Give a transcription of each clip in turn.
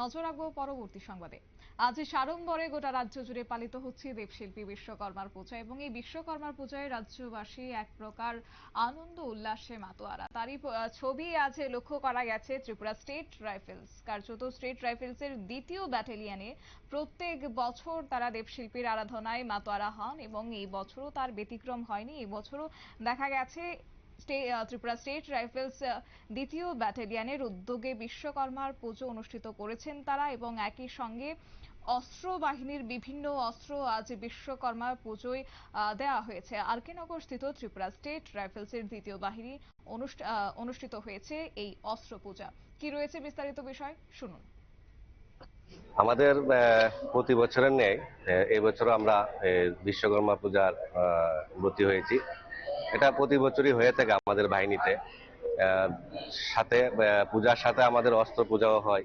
নজর রাখব পরবর্তী সংবাদে। আজ সাড়ম্বরে গোটা রাজ্য জুড়ে পালিত হচ্ছে দেবশিল্পী বিশ্বকর্মার পূজা এবং এই বিশ্বকর্মার পূজায় রাজ্যবাসী এক প্রকার আনন্দ, উল্লাসে মাতোয়ারা। তারই ছবি আজ লক্ষ্য করা গেছে ত্রিপুরা স্টেট রাইফেলস। কার্যত স্টেট রাইফেলসের দ্বিতীয় ব্যাটালিয়নে প্রত্যেক বছর তারা দেবশিল্পীর আরাধনায় মাতোয়ারা হন এবং এই বছরও তার ব্যতিক্রম হয়নি। এই বছরও দেখা গেছে ত্রিপুরা স্টেট রাইফেলস দ্বিতীয় ব্যাটালিয়নের উদ্যোগে বিশ্বকর্মার পুজো অনুষ্ঠিত করেছেন তারা এবং একই সঙ্গে অস্ত্র বাহিনীর বিভিন্ন অস্ত্র আজ বিশ্বকর্মা পুজোয় দেওয়া হয়েছে। আরকেনগর স্থিত ত্রিপুরা স্টেট রাইফেলসের দ্বিতীয় বাহিনী অনুষ্ঠিত হয়েছে এই অস্ত্র পূজা। কি রয়েছে বিস্তারিত বিষয়? শুনুন। আমাদের প্রতি বছরের ন্যায় আহ, এই বছরও আমরা বিশ্বকর্মা পূজার ব্রতী হয়েছি। এটা প্রতি বছরই হয়ে থাকে আমাদের বাহিনীতে। সাথে পূজার সাথে আমাদের অস্ত্র পূজাও হয়।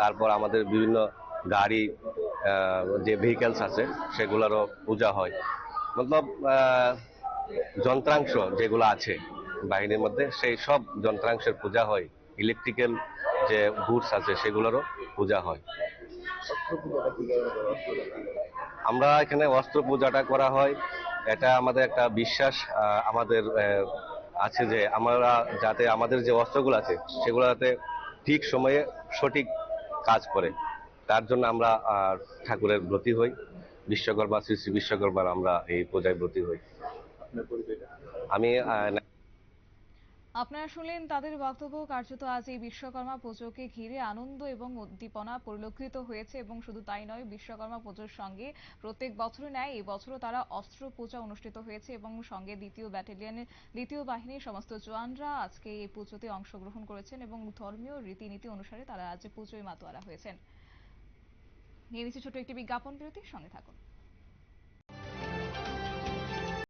তারপর আমাদের বিভিন্ন গাড়ি যে ভেহিকেলস আছে, সেগুলোরও পূজা হয়। মতলব যন্ত্রাংশ যেগুলো আছে বাহিনীর মধ্যে, সেই সব যন্ত্রাংশের পূজা হয়। ইলেকট্রিক্যাল যে গুডস আছে, সেগুলোরও পূজা হয়। আমরা এখানে অস্ত্র পূজাটা করা হয় এটা আমাদের একটা বিশ্বাস আমাদের আছে যে আমরা যাতে আমাদের যে অস্ত্রগুলো আছে সেগুলো যাতে ঠিক সময়ে সঠিক কাজ করে। তার জন্য আমরা ঠাকুরের ব্রতী হই। বিশ্বকর্মা শ্রী শ্রী বিশ্বকর্মার আমরা এই পূজায় ব্রতী হই। আমি আপনারা শুনলেন তাদের বক্তব্য। কার্যত আজ এই বিশ্বকর্মা পুজোকে ঘিরে আনন্দ এবং উদ্দীপনা পরিলক্ষিত হয়েছে এবং শুধু তাই নয়, বিশ্বকর্মা পুজোর সঙ্গে প্রত্যেক বছর ন্যায় এই বছরও তারা অস্ত্র পূজা অনুষ্ঠিত হয়েছে এবং সঙ্গে দ্বিতীয় ব্যাটালিয়নের দ্বিতীয় বাহিনীর সমস্ত জওয়ানরা আজকে এই পুজোতে অংশগ্রহণ করেছেন এবং ধর্মীয় রীতিনীতি অনুসারে তারা আজ পুজোয় মাতোয়ারা হয়েছেন। নিয়ে নিচ্ছে ছোট একটি বিজ্ঞাপন বিরতি সঙ্গে থাকুন।